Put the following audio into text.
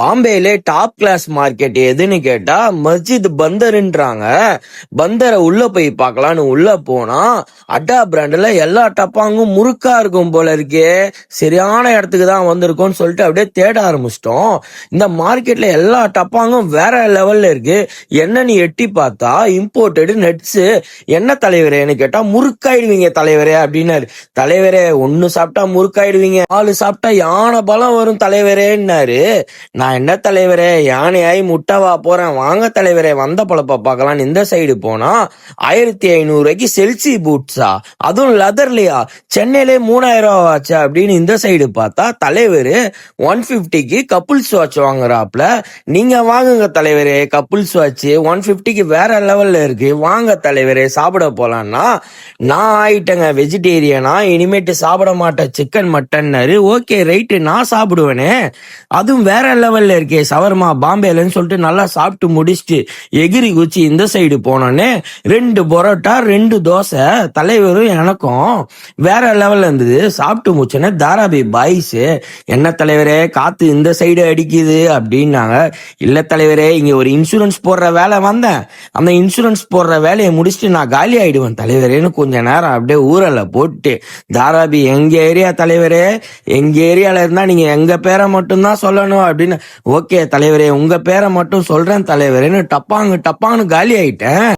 பாம்பேல top class market எதுன்னு கேட்டா மஸ்ஜித் பந்தர்ன்றாங்க. பந்தரை உள்ள போய் பார்க்கலான்னு உள்ள போனா அட்டா பிராண்ட்ல எல்லா டப்பாங்கும் முறுக்கா இருக்கும் போல இருக்கே. சரியான இடத்துக்கு தான் வந்திருக்கோம்னு சொல்லிட்டு அப்படியே தேட ஆரம்பிச்சிட்டோம். இந்த மார்க்கெட்ல எல்லா டப்பாங்கும் வேற லெவல்ல இருக்கு. என்னன்னு எட்டி பார்த்தா இம்போர்ட்டடு நட்ஸ் என்ன தலைவரேன்னு கேட்டா முறுக்காயிடுவீங்க தலைவரே அப்படின்னாரு. தலைவரே ஒன்னு சாப்பிட்டா முறுக்காயிடுவீங்க ஆளு சாப்பிட்டா யானை பலம் வரும் தலைவரேன்னாரு. நான் என்ன தலைவரே? யானையாய் முட்டாவா போறேன். வாங்க தலைவரே வந்த பழப்ப பார்க்கலான்னு இந்த சைடு போனா ஆயிரத்தி ஐநூறு ரூபாய்க்கு செல்சி பூட்ஸா அதுவும் லெதர்லையா சென்னையிலே மூணாயிரம் ரூபா ஆச்சா அப்படின்னு இந்த சைடு பார்த்தா தலைவர் ஒன் பிப்டிக்கு கப்புள்ஸ் வாட்ச் வாங்குறாப்ல நீங்க வாங்குங்க தலைவரே கப்புள்ஸ் வாட்ச் ஒன் பிப்டிக்கு வேற லெவல்ல இருக்கு. வாங்க தலைவரே சாப்பிட போலான்னா நான் ஆயிட்டேங்க. வெஜிடேரியனா இனிமேட்டு சாப்பிட மாட்டேன். சிக்கன் மட்டன்னாரு ஓகே ரைட்டு நான் சாப்பிடுவேனே. அதுவும் வேற லெவல் லெவல்ல இருக்கே சவர்மா பாம்பேலன்னு சொல்லிட்டு நல்லா சாப்பிட்டு முடிச்சுட்டு எகிரி குச்சி இந்த சைடு போனோன்னே ரெண்டு பரோட்டா ரெண்டு தோசை தலைவரும் எனக்கும் வேற லெவல்ல இருந்தது. சாப்பிட்டு முடிச்சோன்னே தாராபி பாய்ஸ் என்ன தலைவரே காத்து இந்த சைடு அடிக்குது அப்படின்னாங்க. இல்ல தலைவரே இங்க ஒரு இன்சூரன்ஸ் போடுற வேலை வந்தேன். அந்த இன்சூரன்ஸ் போடுற வேலையை முடிச்சுட்டு நான் காலி ஆயிடுவேன் தலைவரேன்னு கொஞ்ச நேரம் அப்படியே ஊரல போட்டு தாராபி எங்க ஏரியா தலைவரே? எங்க ஏரியால இருந்தா நீங்க எங்க பேரை மட்டும்தான் சொல்லணும் அப்படின்னு ஓகே தலைவரே உங்க பேரை மட்டும் சொல்றேன் தலைவரேன்னு டப்பாங்கு டப்பாங்னு காலி ஆயிட்டேன்